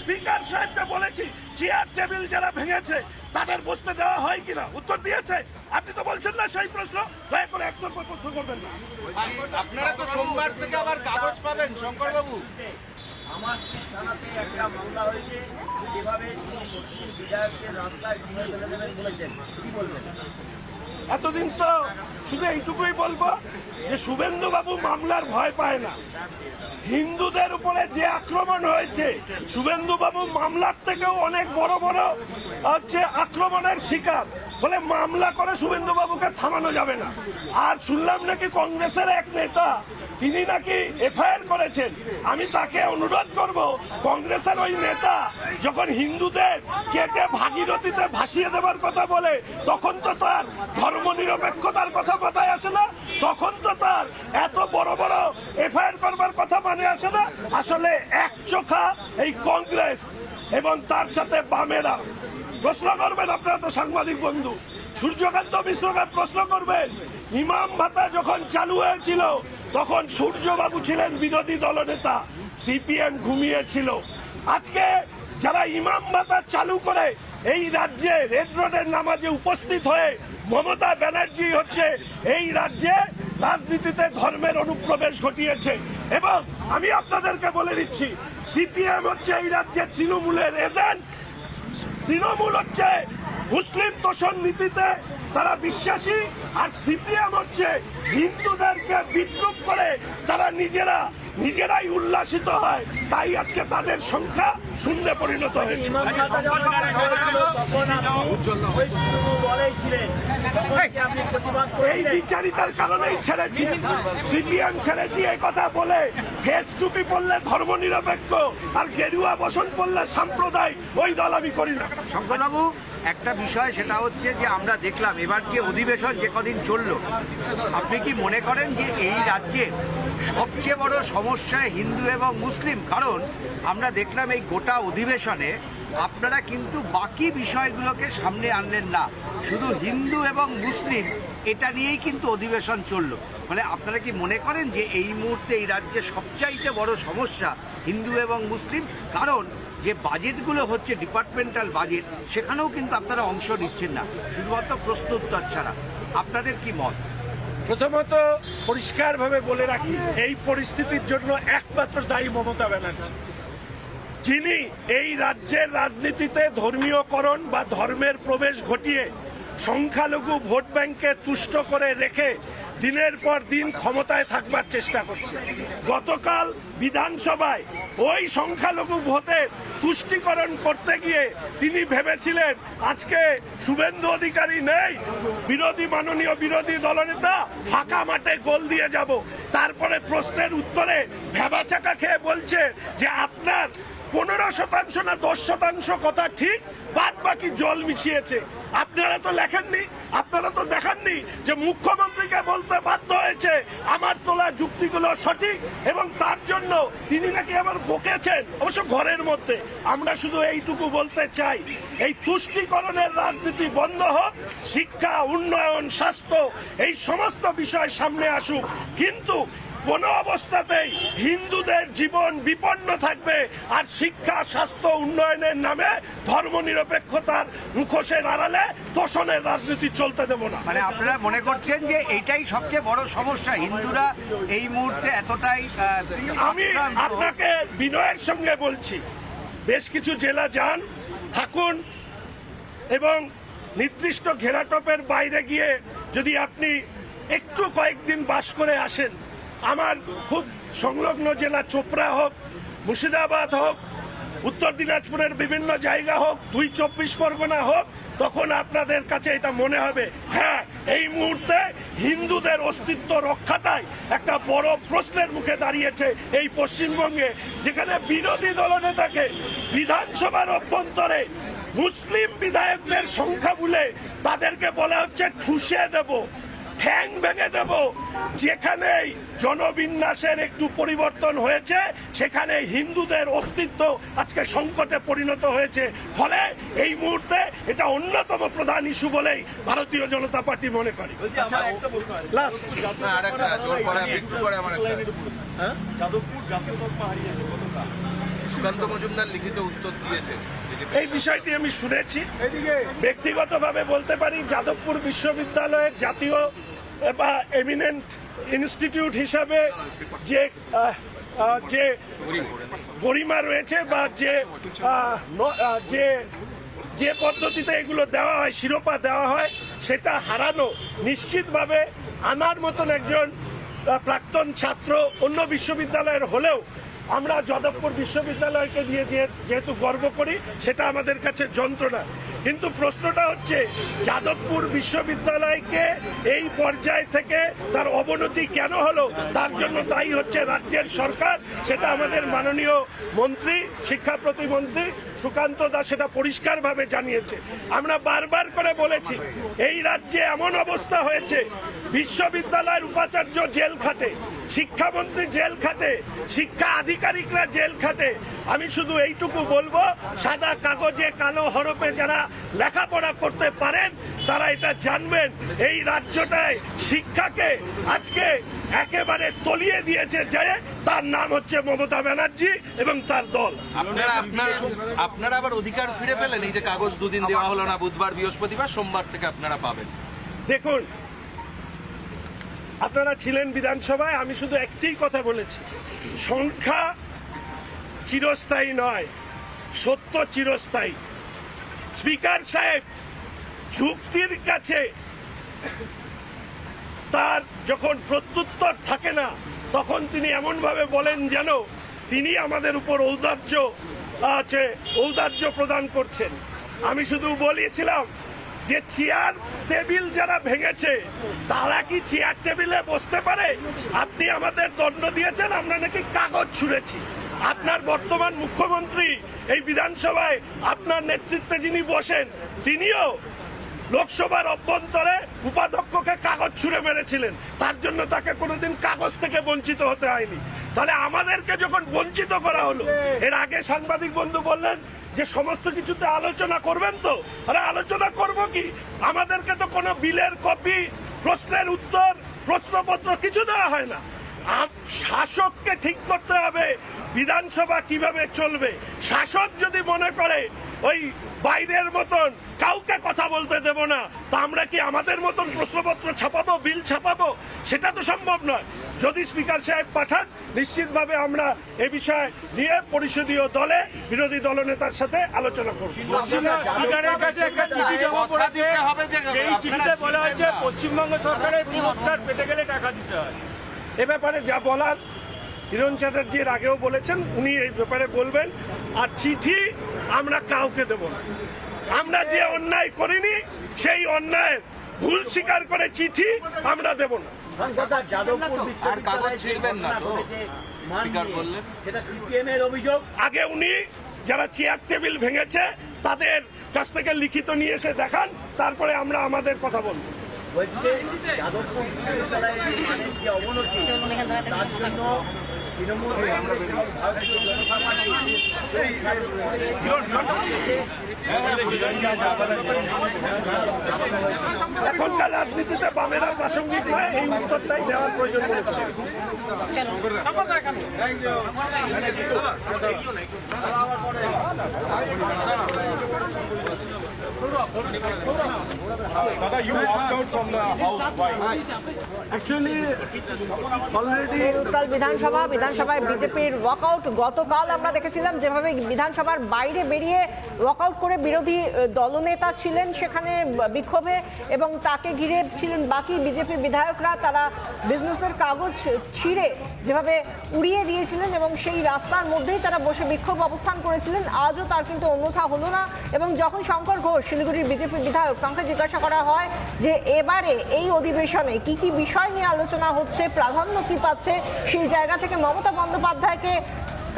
Speaker সাহেবকে বলেছি chair table যারা ভেঙেছে তাদের বসতে দেওয়া হয় কিনা? উত্তর দিয়েছে। আপনি তো বলছেন না সেই প্রশ্ন। দয়া করে একদম প্রশ্ন করবেন না। আপনারা তো সোমবার থেকে আবার কাগজ পাবেন শঙ্কর বাবু আমার থানাতে একটা মামলা হয়েছে। যেভাবে বিধায়ককে রাস্তায় বলেছেন। কি বলবেন? এতদিন তো শুধু এইটুকুই বলব যে শুভেন্দুবাবু মামলার ভয় পায় না। হিন্দুদের উপরে যে আক্রমণ হয়েছে, শুভেন্দুবাবু মামলার থেকেও অনেক বড় বড় হচ্ছে আক্রমণের শিকার। বলে মামলা করে শুভেন্দু বাবুকে থামানো যাবে না। আর শুনলাম নাকি কংগ্রেসের এক নেতা, তিনি নাকি এফআইআর করেছেন। আমি তাকে অনুরোধ করব, কংগ্রেসের ওই নেতা যখন হিন্দুদের কেটে ভাগীরথীতে ভাসিয়ে দেবার কথা বলে, তখন তো তার ধর্ম নিরপেক্ষতার কথা মাথায় আসে না, তখন তো তার এত বড় বড় এফআইআর করবার কথা মানে আসে না। আসলে এক চোখা এই কংগ্রেস এবং তার সাথে বামেরা। প্রশ্ন করবেন আপনারা তো সাংবাদিক বন্ধু। সূর্যকান্ত মিশ্রকে প্রশ্ন করবেন, ইমাম ভাতা যখন চালু হয়েছিল, তখন সূর্যবাবু ছিলেন বিরোধী দলনেতা, সিপিএম ঘুমিয়েছিল। আজকে যারা ইমাম ভাতা চালু করে, এই রাজ্যে রেড রোডের নামাজে উপস্থিত হয়ে মমতা ব্যানার্জি হচ্ছে, এই রাজ্যে রাজনীতিতে ধর্মের অনুপ্রবেশ ঘটিয়েছে। এবং আমি আপনাদেরকে বলে দিচ্ছি, সিপিএম হচ্ছে এই রাজ্যে তৃণমূলের এজেন্ট তৃণমূল হচ্ছে মুসলিম তোষণ নীতিতে তারা বিশ্বাসী আর সিপিএম হচ্ছে হিন্দুদেরকে বিদ্রুপ করে তারা নিজেরা নিজেরাই উল্লাসিত হয়। তাই আজকে তাদের সংখ্যা শূন্যে পরিণত হয়েছে। এই বিচারিতার কারণেই ছেড়েছি। সিপিএম ছেড়েছি এই কথা বলে। ফেস টুপি পড়লে ধর্ম নিরপেক্ষ, আর গেরুয়া বসন পড়লে সাম্প্রদায়িক। ওই দল আমি করি না। শঙ্করবাবু, একটা বিষয়, সেটা হচ্ছে যে আমরা দেখলাম, এবার যে অধিবেশন যে কদিন চলল, আপনি কি মনে করেন যে এই রাজ্যে সবচেয়ে বড় সমস্যা হিন্দু এবং মুসলিম, কারণ আমরা দেখলাম এই গোটা অধিবেশনে আপনারা কিন্তু বাকি বিষয়গুলোকে সামনে আনলেন না। শুধু হিন্দু এবং মুসলিম, এটা নিয়েই কিন্তু অধিবেশন চলল। মানে আপনারা কি মনে করেন যে এই মুহূর্তে এই রাজ্যে সবচাইতে বড় সমস্যা হিন্দু এবং মুসলিম? কারণ যে বাজেটগুলো হচ্ছে ডিপার্টমেন্টাল বাজেট, সেখানেও কিন্তু আপনারা অংশ নিচ্ছেন না, শুধুমাত্র প্রস্তুত্তর ছাড়া। আপনাদের কি মত? প্রথমত পরিষ্কারভাবে বলে রাখি, এই পরিস্থিতির জন্য একমাত্র দায়ী মমতা ব্যানার্জি। যিনি এই রাজ্যের রাজনীতিতে ধর্মীয়করণ বা ধর্মের প্রবেশ ঘটিয়ে সংখ্যালঘু ভোট ব্যাংকে তুষ্ট করে রেখে দিনের পর দিন ক্ষমতায় থাকবার চেষ্টা করছে। গতকাল বিধানসভায় ওই সংখ্যালঘু ভোটের তুষ্টিকরণ করতে গিয়ে তিনি ভেবেছিলেন, আজকে শুভেন্দু অধিকারী নেই, বিরোধী মাননীয় বিরোধী দলনেতা ফাঁকা মাঠে গোল দিয়ে যাব। তারপরে প্রশ্নের উত্তরে ভেবাচাকা খেয়ে বলছে যে আপনার পনেরো শতাংশ না দশ শতাংশ কথা ঠিক বাদ বাকি জল মিশিয়েছে। আপনারা তো লেখেননি, আপনারা তো দেখাননি যে মুখ্যমন্ত্রীকে বলতে বাধ্য হয়েছে আমার তোলা যুক্তিগুলো সঠিক এবং তার জন্য তিনি নাকি আবার বকেছেন, অবশ্য ঘরের মধ্যে। আমরা শুধু এইটুকু বলতে চাই, এই তুষ্টিকরণের রাজনীতি বন্ধ হোক, শিক্ষা, উন্নয়ন, স্বাস্থ্য, এই সমস্ত বিষয় সামনে আসুক। কিন্তু কোনো অবস্থাতেই হিন্দুদের জীবন বিপন্ন থাকবে আর শিক্ষা স্বাস্থ্য উন্নয়নের নামে ধর্ম নিরপেক্ষতার মুখোশের আড়ালে তোষণের রাজনীতি চলতে দেব না। মানে আপনারা মনে করছেন যে এইটাই সবচেয়ে বড় সমস্যা? হিন্দুরা এই মুহূর্তে এতটাই আমি আপনাকে বিনয়ের সঙ্গে বলছি বেশ কিছু জেলা যান থাকুন এবং নির্দিষ্ট ঘেরাটপের বাইরে গিয়ে যদি আপনি একটু কয়েকদিন বাস করে আসেন আমার খুব সংলগ্ন জেলা চোপড়া হোক, মুর্শিদাবাদ হোক, উত্তর দিনাজপুরের বিভিন্ন জায়গা হোক, দুই চব্বিশ পরগনা হোক, তখন আপনাদের কাছে এটা মনে হবে। হ্যাঁ এই মুহূর্তে হিন্দুদের অস্তিত্ব রক্ষাটাই একটা বড় প্রশ্নের মুখে দাঁড়িয়েছে এই পশ্চিমবঙ্গে, যেখানে বিরোধী দলনেতাকে বিধানসভার অভ্যন্তরে মুসলিম বিধায়কদের সংখ্যা বলে তাদেরকে বলা হচ্ছে ঠুসে দেব। ঠ্যাং ভেঙে দেব। যেখানেই জনবিন্যাসের একটু পরিবর্তন হয়েছে সেখানে হিন্দুদের অস্তিত্ব আজকে সংকটে পরিণত হয়েছে। ফলে এই মুহূর্তে এটা অন্যতম প্রধান ইস্যু বলেই ভারতীয় জনতা পার্টি মনে করে। উত্তর দিয়েছে এই বিষয়টি আমি শুনেছি। ব্যক্তিগতভাবে বলতে পারি যাদবপুর বিশ্ববিদ্যালয়ের জাতীয় বা এমিনেন্ট ইনস্টিটিউট হিসাবে যে যে গরিমা রয়েছে বা যে যে যে পদ্ধতিতে এগুলো দেওয়া হয়, শিরোপা দেওয়া হয়, সেটা হারানো, নিশ্চিতভাবে আমার মতন একজন প্রাক্তন ছাত্র অন্য বিশ্ববিদ্যালয়ের হলেও আমরা যাদবপুর বিশ্ববিদ্যালয়কে দিয়ে যেহেতু গর্ব করি, সেটা আমাদের কাছে যন্ত্রণা। কিন্তু প্রশ্নটা হচ্ছে, যাদবপুর বিশ্ববিদ্যালয়কে এই পর্যায় থেকে তার অবনতি কেন হলো? তার জন্য দায়ী হচ্ছে রাজ্যের সরকার, সেটা আমাদের মাননীয় মন্ত্রী, শিক্ষা প্রতিমন্ত্রী সুকান্ত দাস সেটা পরিষ্কারভাবে জানিয়েছে। আমরা বারবার করে বলেছি, এই রাজ্যে এমন অবস্থা হয়েছে, বিশ্ববিদ্যালয়ের উপাচার্য জেল খাটে শিক্ষামন্ত্রী জেল খাটে শিক্ষা আধিকারিকরা জেল খাটে। আমি শুধু এইটুকু বলব সাদা কাগজে কালো হরপে যারা লেখাপড়া করতে পারেন তারা এটা জানবেন। এই রাজ্যটায় শিক্ষাকে আজকে একেবারে তলিয়ে দিয়েছে যে তার নাম হচ্ছে মমতা ব্যানার্জি এবং তার দল। আপনারা আপনারা আপনারা আবার অধিকার ফিরে পেলেন? এই যে কাগজ দুদিন দেওয়া হলো না বুধবার বৃহস্পতিবার সোমবার থেকে আপনারা পাবেন। দেখুন আপনারা ছিলেন বিধানসভায়, আমি শুধু একটিই কথা বলেছি। সংখ্যা চিরস্থায়ী নয়, সত্য চিরস্থায়ী। স্পিকার সাহেব, যুক্তির কাছে তার যখন প্রত্যুত্তর থাকে না, তখন তিনি এমনভাবে বলেন যেন তিনি আমাদের উপর ঔদার্য আছে, ঔদার্য প্রদান করছেন। আমি শুধু বলেছিলাম যে চেয়ার টেবিল যারা ভেঙেছে, তারা কি চেয়ার টেবিলে বসতে পারে? আপনি আমাদের দণ্ড দিয়েছেন, আমরা নাকি কাগজ ছুঁড়েছি। আপনার বর্তমান মুখ্যমন্ত্রী এই বিধানসভায় আপনার নেতৃত্বে যিনি বসেন, তিনিও লোকসভার অভ্যন্তরে উপাধ্যক্ষকে কাগজ ছুঁড়ে মেরেছিলেন। তার জন্য তাকে কোনোদিন কাগজ থেকে বঞ্চিত হতে হয়নি। তাহলে আমাদেরকে যখন বঞ্চিত করা হলো, এর আগে সাংবাদিক বন্ধু বললেন যে সমস্ত কিছুতে আলোচনা করবেন তো? আরে আলোচনা করব কি? আমাদেরকে তো কোনো বিলের কপি, প্রশ্নের উত্তর, প্রশ্নপত্র কিছু দেওয়া হয় না। শাসককে ঠিক করতে হবে। বিধানসভা কীভাবে চলবে? শাসক যদি মনে করে ওই বাইরের মতন কাউকে কথা বলতে দেব না তা আমরা কি আমাদের মতন প্রশ্নপত্র ছাপাবো বিল ছাপাবো? সেটা তো সম্ভব নয়। যদি স্পিকার সাহেব পাঠান নিশ্চিতভাবে আমরা এ বিষয়ে নিয়ে পরিষদীয় দলে বিরোধী দলনেতার সাথে আলোচনা করব। পশ্চিমবঙ্গ সরকারের পুরস্কার পেতে গেলে টাকা দিতে হয়। এ ব্যাপারে যা বলার হিরণ চ্যাটার্জির আগেও বলেছেন উনি এই ব্যাপারে বলবেন আর চিঠি আমরা কাউকে দেব না। আমরা যে অন্যায় করিনি সেই অন্যায় ভুল স্বীকার করে চিঠি আমরা দেব না। আগে উনি যারা চেয়ার টেবিল ভেঙেছে তাদের কাছ থেকে লিখিত নিয়ে এসে দেখান তারপরে আমরা আমাদের কথা বলব। বলছে যাদবপুর বিশ্ববিদ্যালয়ের মানের যে অবনতি? তার জন্য এখনকার রাজনীতিতে বামেরা প্রাসঙ্গিক এই উত্তরটাই দেওয়ার প্রয়োজন পড়েছে কাল বিধানসভা বিধানসভায় বিজেপির ওয়াকআউট গতকাল আমরা দেখেছিলাম যেভাবে বিধানসভার বাইরে বেরিয়ে ওয়াকআউট করে বিরোধী দলনেতা ছিলেন সেখানে বিক্ষোভে এবং তাকে ঘিরে ছিলেন বাকি বিজেপি বিধায়করা। তারা বিজনেসের কাগজ ছিঁড়ে যেভাবে উড়িয়ে দিয়েছিলেন এবং সেই রাস্তার মধ্যেই তারা বসে বিক্ষোভ অবস্থান করেছিলেন। আজও তার কিন্তু অন্যথা হলো না এবং যখন শঙ্কর ঘোষ শিলিগুড়ির বিজেপি বিধায়ক তাকে জিজ্ঞাসা করা হয় যে এবারে এই অধিবেশনে কি কি বিষয় নিয়ে আলোচনা হচ্ছে, প্রাধান্য কি পাচ্ছে, সেই জায়গা থেকে মমতা বন্দ্যোপাধ্যায়কে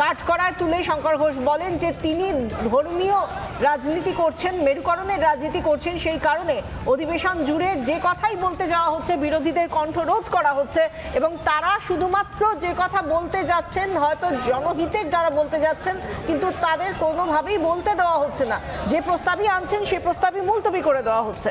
কাঠকড়ায় তুলে শঙ্কর ঘোষ বলেন যে তিনি ধর্মীয় রাজনীতি করছেন মেরুকরণের রাজনীতি করছেন সেই কারণে অধিবেশন জুড়ে যে কথাই বলতে যাওয়া হচ্ছে, বিরোধীদের কণ্ঠরোধ করা হচ্ছে এবং তারা শুধুমাত্র যে কথা বলতে যাচ্ছেন, হয়তো জনহিতের যারা বলতে যাচ্ছেন, কিন্তু তাদের কোনোভাবেই বলতে দেওয়া হচ্ছে না। যে প্রস্তাবই আনছেন সেই প্রস্তাবই মুলতবি করে দেওয়া হচ্ছে।